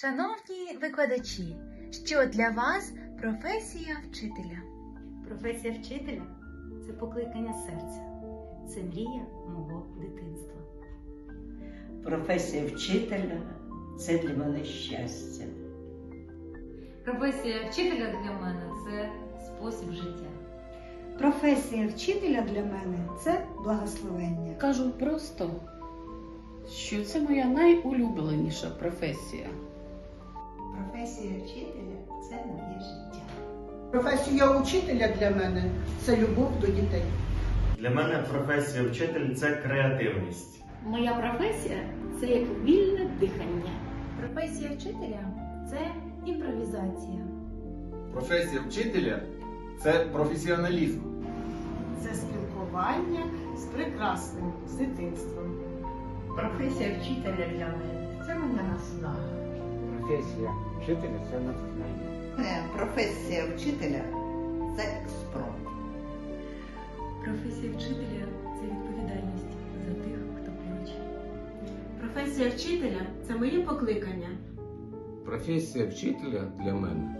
Шановні викладачі, що для вас професія вчителя? Професія вчителя це покликання серця, це мрія мого дитинства. Професія вчителя це для мене щастя. Професія вчителя для мене це спосіб життя. Професія вчителя для мене це благословення. Кажу просто, що це моя найулюбленіша професія. Професія вчителя це моє життя. Професія учителя для мене це любов до дітей. Для мене професія вчитель це креативність. Моя професія це як вільне дихання. Професія вчителя це імпровізація. Професія вчителя це професіоналізм. Це спілкування з прекрасним з дитинством. Професія вчителя для мене це моя наснага. Професія вчителя це натхнення. Професія вчителя це експромт. Професія вчителя це відповідальність за тих, хто поруч. Професія вчителя це моє покликання. Професія вчителя для мене.